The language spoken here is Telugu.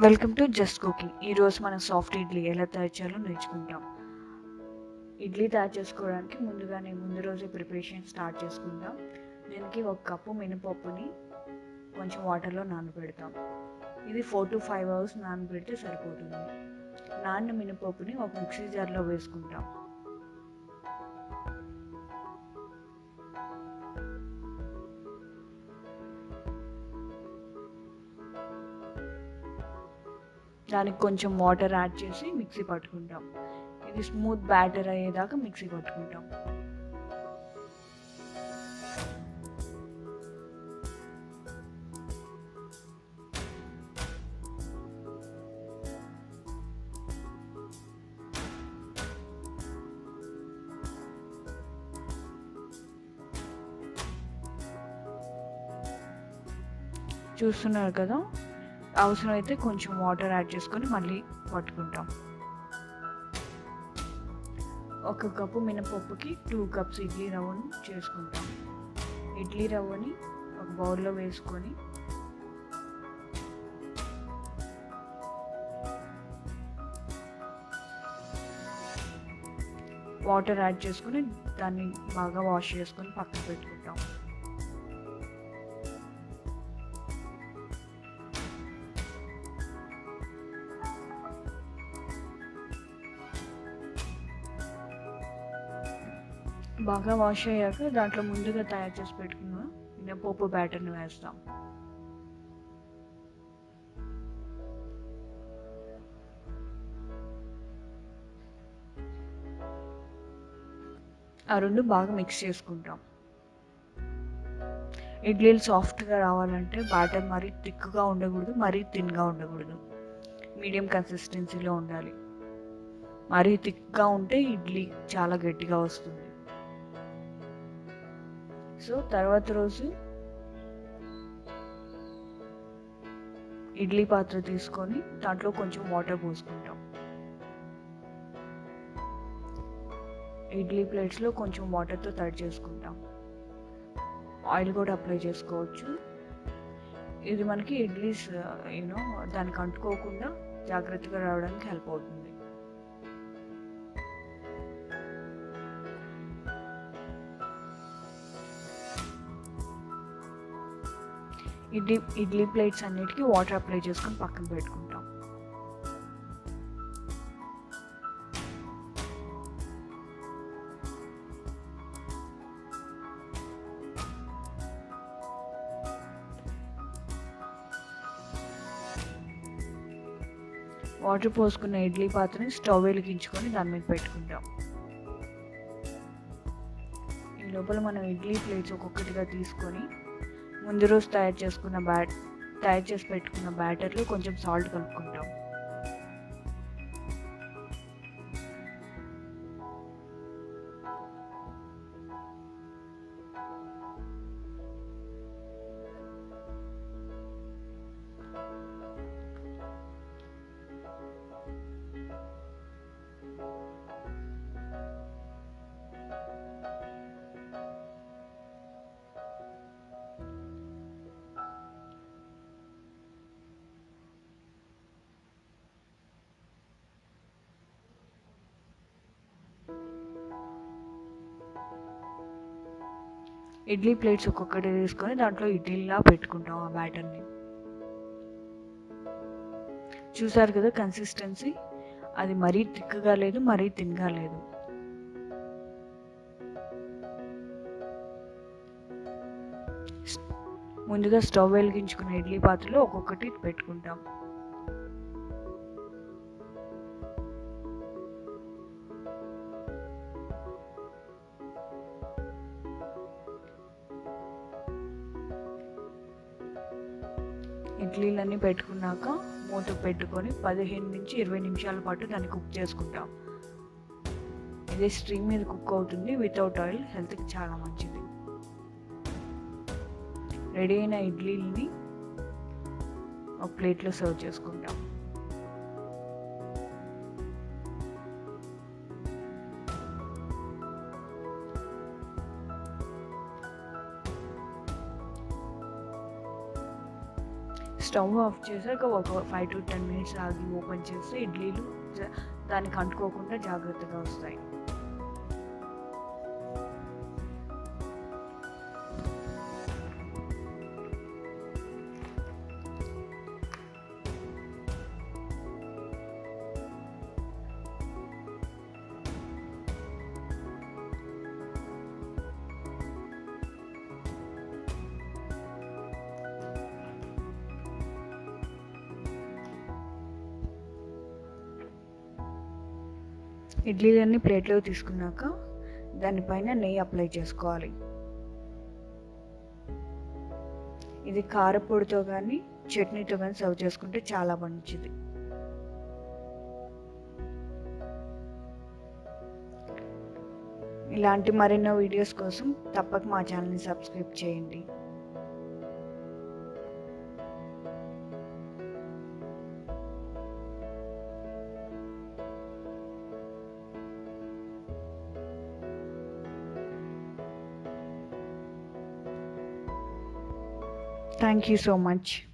వెల్కమ్ టు జస్ట్ కుకింగ్ ఈరోజు మనం సాఫ్ట్ ఇడ్లీ ఎలా తయారు చేయాలో నేర్చుకుంటాం. ఇడ్లీ తయారు చేసుకోవడానికి ముందుగానే ముందు రోజే ప్రిపరేషన్ స్టార్ట్ చేసుకుంటాం దీనికి ఒక కప్పు మినపప్పుని కొంచెం వాటర్లో నానబెడతాం. ఇది ఫోర్ టు ఫైవ్ అవర్స్ నానబెడితే సరిపోతుంది. నాన్న మినపప్పుని ఒక మిక్సీ జార్లో వేసుకుంటాం. దానికి కొంచెం వాటర్ యాడ్ చేసి మిక్సీ పట్టుకుంటాం. ఇది స్మూత్ బ్యాటర్ అయ్యేదాకా మిక్సీ పట్టుకుంటాం. చూస్తున్నారు కదా? అవసరమైతే కొంచెం వాటర్ యాడ్ చేసుకొని మళ్ళీ పట్టుకుంటాం. ఒక కప్పు మినపప్పుకి టూ కప్స్ ఇడ్లీ రవ్వను చేసుకుంటాం. ఇడ్లీ రవ్వని ఒక బౌల్లో వేసుకొని వాటర్ యాడ్ చేసుకొని దాన్ని బాగా వాష్ చేసుకొని పక్కన పెట్టుకుంటాం. బాగా వాష్ అయ్యాక దాంట్లో ముందుగా తయారు చేసి పెట్టుకున్న మినపప్పు బ్యాటర్ని వేస్తాం. ఆ రెండు బాగా మిక్స్ చేసుకుంటాం. ఇడ్లీలు సాఫ్ట్గా రావాలంటే బ్యాటర్ మరీ థిక్గా ఉండకూడదు మరీ థిన్గా ఉండకూడదు. మీడియం కన్సిస్టెన్సీలో ఉండాలి. మరీ థిక్గా ఉంటే ఇడ్లీ చాలా గట్టిగా వస్తుంది. సో తర్వాత రోజు ఇడ్లీ పాత్ర తీసుకొని దాంట్లో కొంచెం వాటర్ పోసుకుంటాం. ఇడ్లీ ప్లేట్స్లో కొంచెం వాటర్తో తడి చేసుకుంటాం. ఆయిల్ కూడా అప్లై చేసుకోవచ్చు. ఇది మనకి ఇడ్లీస్ యూనో దానికి అంటుకోకుండా జాగ్రత్తగా రావడానికి హెల్ప్ అవుతుంది. ఇడ్లీ ఇడ్లీ ప్లేట్స్ అన్నిటికీ వాటర్ అప్లై చేసుకొని పక్కన పెట్టుకుంటాం. వాటర్ పోసుకున్న ఇడ్లీ పాత్రని స్టవ్ వెలిగించుకొని దాని మీద పెట్టుకుంటాం. ఈ లోపల మనం ఇడ్లీ ప్లేట్స్ ఒక్కొక్కటిగా తీసుకొని ముందు రోజు తయారు చేసుకున్న బ్యాట్ తయారు చేసి పెట్టుకున్న బ్యాటర్లో కొంచెం సాల్ట్ కలుపుకుంటాం. ఇడ్లీ ప్లేట్స్ ఒక్కొక్కటి తీసుకొని దాంట్లో ఇడ్లీలా పెట్టుకుంటాం ఆ బ్యాటర్ని చూసారు కదా కన్సిస్టెన్సీ అది మరీ థిక్గా లేదు మరీ తిన్గా లేదు. ముందుగా స్టవ్ వెలిగించుకున్న ఇడ్లీ పాత్రలో ఒక్కొక్కటి పెట్టుకుంటాం. ఇడ్లీలన్నీ పెట్టుకున్నాక మూత పెట్టుకొని పదిహేను నుంచి ఇరవై నిమిషాల పాటు దాన్ని కుక్ చేసుకుంటాం. ఇది స్ట్రీమ్ మీద కుక్ అవుతుంది. వితౌట్ ఆయిల్ హెల్త్కి చాలా మంచిది. రెడీ అయిన ఇడ్లీని ఒక ప్లేట్లో సర్వ్ చేసుకుంటాం. స్టవ్ ఆఫ్ చేసాక ఒక ఫైవ్ టు టెన్ మినిట్స్ ఆగి ఓపెన్ చేస్తే ఇడ్లీలు దానికి అంటుకోకుండా జాగ్రత్తగా వస్తాయి. ఇడ్లీలన్నీ ప్లేట్లో తీసుకున్నాక దానిపైన నెయ్యి అప్లై చేసుకోవాలి. ఇది కారపొడితో కానీ చట్నీతో కానీ సర్వ్ చేసుకుంటే చాలా మంచిది. ఇలాంటి మరెన్నో వీడియోస్ కోసం తప్పక మా ఛానల్ని సబ్స్క్రైబ్ చేయండి. Thank you so much.